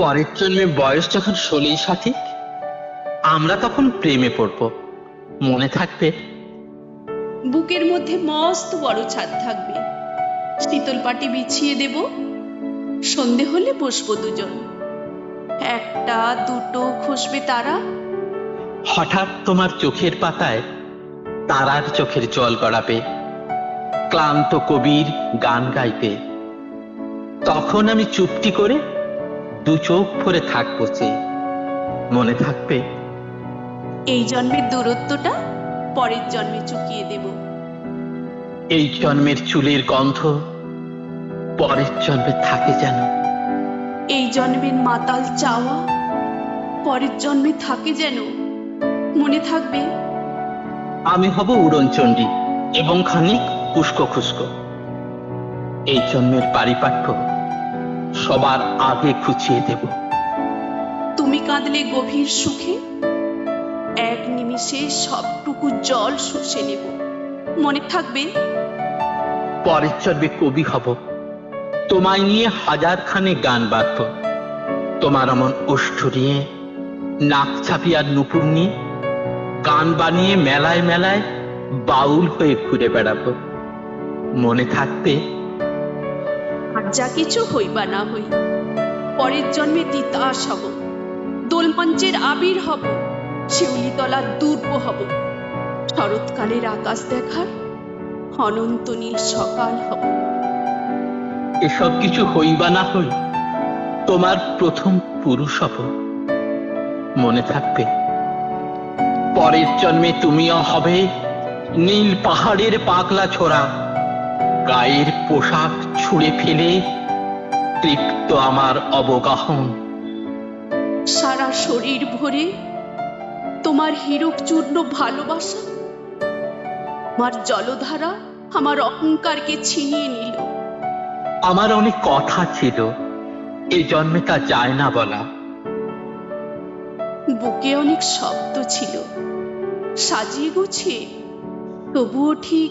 পরের জন্মে বয়স যখন ষোলোই সঠিক আমরা তখন প্রেমে পড়ব। মনে থাকবে? বুকের মধ্যে মস্ত বড় ছাদ থাকবে। শীতল পাটি বিছিয়ে দেব। সন্ধে হলে বসবো দুজন। একটা দুটো খসবে তারা। হঠাৎ তোমার চোখের পাতায় তারার চোখের জল গড়াবে। ক্লান্ত কবির গান গাইতে তখন আমি চুপটি করে দু চোখ ভরে থাকব চেয়ে মনে থাকবে? এই জন্মের দূরত্বটা পরের জন্মে চুকিয়ে দেব। এই জন্মের চুলের গন্ধ পরের জন্মে থাকে যেন। এই জন্মের মাতাল চাওয়া পরের জন্মে থাকে যেন। মনে থাকবে? আমি হব উড়নচণ্ডী এবং খানিক উস্কো খুস্কো এই জন্মের পারিপাট্য সবার আগে খুঁচিয়ে দেব। তুমি কাঁদলে গভীর সুখে? এক নিমিষে সবটুকু জল শুষে নেব। মনে থাকবে? পরের জন্মে কবি হব। তোমায় নিয়ে হাজার খানে গান বাঁধব তোমার অমন ওষ্ঠ নিয়ে নাক ছাপিয়ার নুপুর নিয়ে গান বানিয়ে মেলায় মেলায় বাউল হয়ে ঘুরে বেড়াবো। মনে থাকবে যা কিছু হই বা না হই। পরের জন্মে তিতাস হব, দোলমঞ্চের আবির হব শিউলিতলার দুর্ব হব। শরৎকালের আকাশ দেখার অনন্ত নীল সকাল হব। এসব কিছু হই বা না হই, তোমার প্রথম পুরুষ হব। মনে থাকবে, পরের জন্মে তুমিও হবে নীল পাহাড়ের পাগলা ছোড়া। গায়ের পোশাক ছুঁড়ে ফেলে তৃপ্ত আমার অবগাহন। সারা শরীর ভরে তোমার হীরক চূর্ণ ভালোবাসা আমার জলধারা আমার অহংকারকে ছিনিয়ে নিল। আমার অনেক কথা ছিল এই জন্মে তা যায় না বলা। বুকে অনেক শব্দ ছিল সাজিয়ে গুছিয়ে তবুও ঠিক